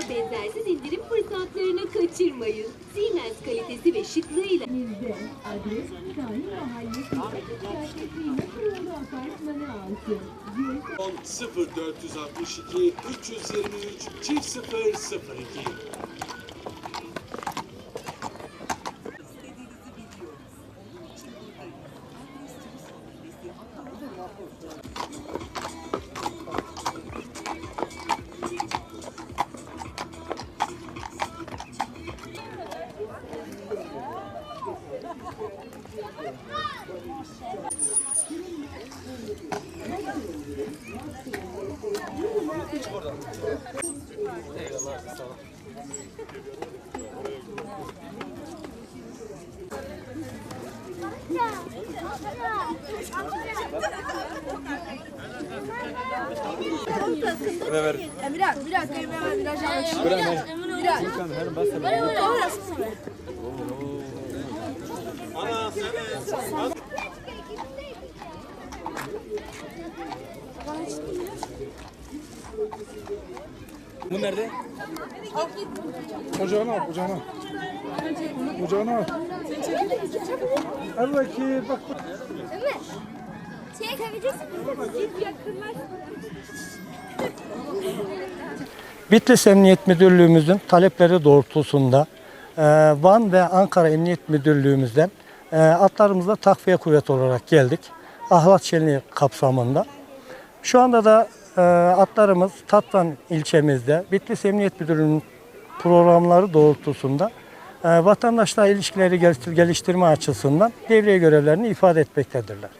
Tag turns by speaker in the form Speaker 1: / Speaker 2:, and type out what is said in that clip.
Speaker 1: Benzersiz indirim fırsatlarını kaçırmayın. Siemens kalitesi ve şıklığıyla
Speaker 2: Bizde adres Kani Mahallesi kurulu apartmanı altı. Ziyet
Speaker 3: 0462 323 çift 002
Speaker 4: Bir dakika, bir dakika, hemen biraz yavaş. Bir dakika. Orası sana.
Speaker 5: Bu nerede?
Speaker 6: Ocağına al, ocağına al. Ocağına al. Hadi bakayım, bak bak.
Speaker 7: Bitlis Emniyet Müdürlüğümüzün talepleri doğrultusunda Van ve Ankara Emniyet Müdürlüğümüzden e, atlarımızda takviye kuvveti olarak geldik. Ahlat Şenliği kapsamında. Şu anda da e, atlarımız Tatvan ilçemizde Bitlis Emniyet Müdürlüğü'nün programları doğrultusunda e, vatandaşla ilişkileri geliştir- geliştirme açısından devriye görevlerini ifade etmektedirler.